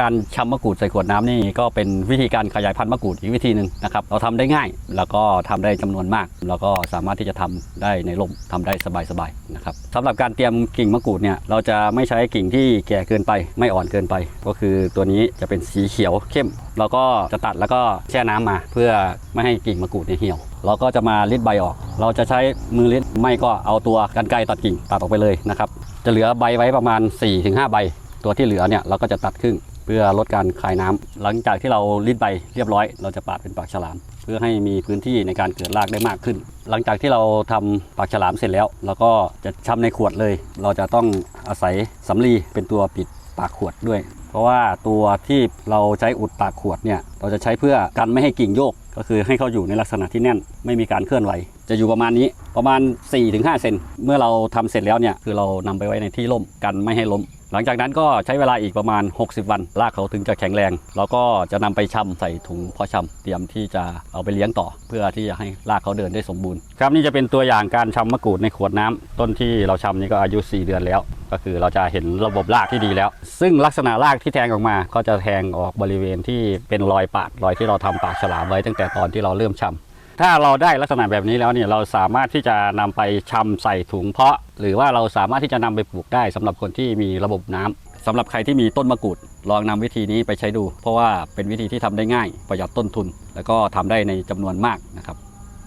การชำมะกรูดใส่ขวดน้ำนี่ก็เป็นวิธีการขยายพันธุ์มะกรูดอีกวิธีหนึ่งนะครับเราทำได้ง่าย แล้วก็ทำได้จำนวนมาก แล้วก็สามารถที่จะทำได้ในร่มทำได้สบายๆนะครับสำหรับการเตรียมกิ่งมะกรูดเนี่ยเราจะไม่ใช้กิ่งที่แก่เกินไป ไม่อ่อนเกินไป ก็คือตัวนี้จะเป็นสีเขียวเข้มเราก็จะตัดแล้วก็แช่น้ำมา เพื่อไม่ให้กิ่งมะกรูดเนี่ยเหี่ยวเราก็จะมาริดใบออก เราจะใช้มือริดไม่ก็เอาตัวกันไกรตัดกิ่งตัดออกไปเลยนะครับ จะเหลือใบไว้ประมาณ 4-5 ใบ ตัวที่เหลือเนี่ยเราก็จะตัดครึ่ง เพื่อลดการคายน้ำหลังจากที่เรารีดใบเรียบร้อย เราจะปาดเป็นปากฉลาม เพื่อให้มีพื้นที่ในการเกิดรากได้มากขึ้น หลังจากที่เราทำปากฉลามเสร็จแล้ว เราก็จะชำในขวดเลย เราจะต้องอาศัยสำลีเป็นตัวปิดปากขวดด้วย ราะว่าตัวที่เราใช้อุดปากขวดเนี่ยเราจะใช้เพื่อกันไม่ให้กิ่งโยก ก็คือให้เขาอยู่ในลักษณะที่แน่นไม่มีการเคลื่อนไหว จะอยู่ประมาณนี้ประมาณ 4-5 เซนเมื่อเราทำเสร็จแล้วเนี่ยคือเรานำไปไว้ในที่ร่มกันไม่ให้ล้มหลังจากนั้นก็ใช้เวลาอีกประมาณ 60 วันรากเขาถึงจะแข็งแรง แล้วก็จะนำไปชำใส่ถุงเพาะชำเตรียมที่จะเอาไปเลี้ยงต่อ เพื่อที่จะให้รากเขาเดินได้สมบูรณ์ ครับนี่จะเป็นตัวอย่างการชำมะกรูดในขวดน้ำต้นที่เราชำนี่ก็อายุ 4 เดือนแล้ว ก็คือเราจะเห็นระบบรากที่ดีแล้ว ซึ่งลักษณะรากที่แทงออกมา ก็จะแทงออกบริเวณที่เป็นรอยปาดรอยที่เราทำปากฉลามไว้ตั้งแต่ตอนที่เราเริ่มชำถ้าเราได้ลักษณะแบบนี้แล้วเนี่ยเราสามารถที่จะนำไปชำใส่ถุงเพาะ หรือว่าเราสามารถที่จะนำไปปลูกได้สำหรับคนที่มีระบบน้ำสำหรับใครที่มีต้นมะกรูดลองนำวิธีนี้ไปใช้ดู เพราะว่าเป็นวิธีที่ทำได้ง่ายประหยัดต้นทุน แล้วก็ทำได้ในจำนวนมากนะครับ